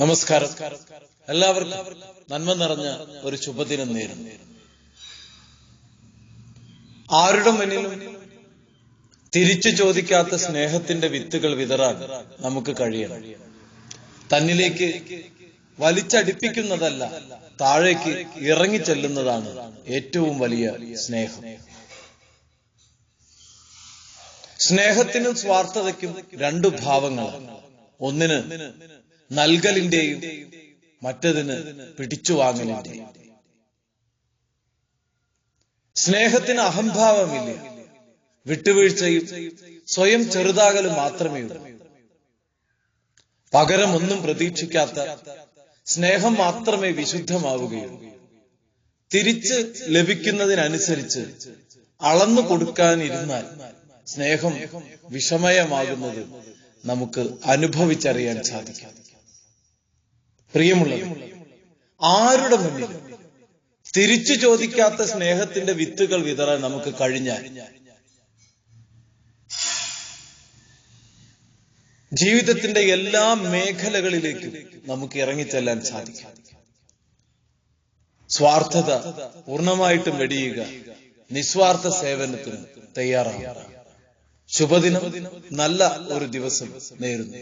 നമസ്കാരം. എല്ലാവർക്കും നന്മ നിറഞ്ഞ ഒരു ശുഭദിനം നേരുന്നു. ആരുടെ മുന്നിലും തിരിച്ചു ചോദിക്കാത്ത സ്നേഹത്തിന്റെ വിത്തുകൾ വിതറാൻ നമുക്ക് കഴിയണം. തന്നിലേക്ക് വലിച്ചടിപ്പിക്കുന്നതല്ല താഴേക്ക് ഇറങ്ങിച്ചെല്ലുന്നതാണ് ഏറ്റവും വലിയ സ്നേഹം. സ്നേഹത്തിനും സ്വാർത്ഥതയ്ക്കും രണ്ടു ഭാവങ്ങളാണ്. ഒന്നിന് നൽകലിന്റെയും മറ്റതിന് പിടിച്ചു വാങ്ങലിന്റെയും സ്നേഹത്തിന് അഹംഭാവമില്ല. വിട്ടുവീഴ്ചയും സ്വയം ചെറുതാകലും മാത്രമേ ഉള്ളൂ. പകരം ഒന്നും പ്രതീക്ഷിക്കാത്ത സ്നേഹം മാത്രമേ വിശുദ്ധമാവുകയുള്ളൂ. തിരിച്ച് ലഭിക്കുന്നതിനനുസരിച്ച് അളന്നു കൊടുക്കാനിരുന്നാൽ സ്നേഹം വിഷമയമാകുന്നത് നമുക്ക് അനുഭവിച്ചറിയാൻ സാധിക്കും. പ്രിയമുള്ളത് ആരുടെ മുന്നിൽ തിരിച്ചു ചോദിക്കാത്ത സ്നേഹത്തിന്റെ വിത്തുകൾ വിതറാൻ നമുക്ക് കഴിഞ്ഞാൽ? ജീവിതത്തിന്റെ എല്ലാ മേഖലകളിലേക്കും നമുക്ക് ഇറങ്ങിച്ചെല്ലാൻ സാധിക്കും. സ്വാർത്ഥത പൂർണമായിട്ടും വെടിയുക നിസ്വാർത്ഥ സേവനത്തിന് തയ്യാറാവുക. ശുഭദിനം നല്ല ഒരു ദിവസം നേരുന്നു.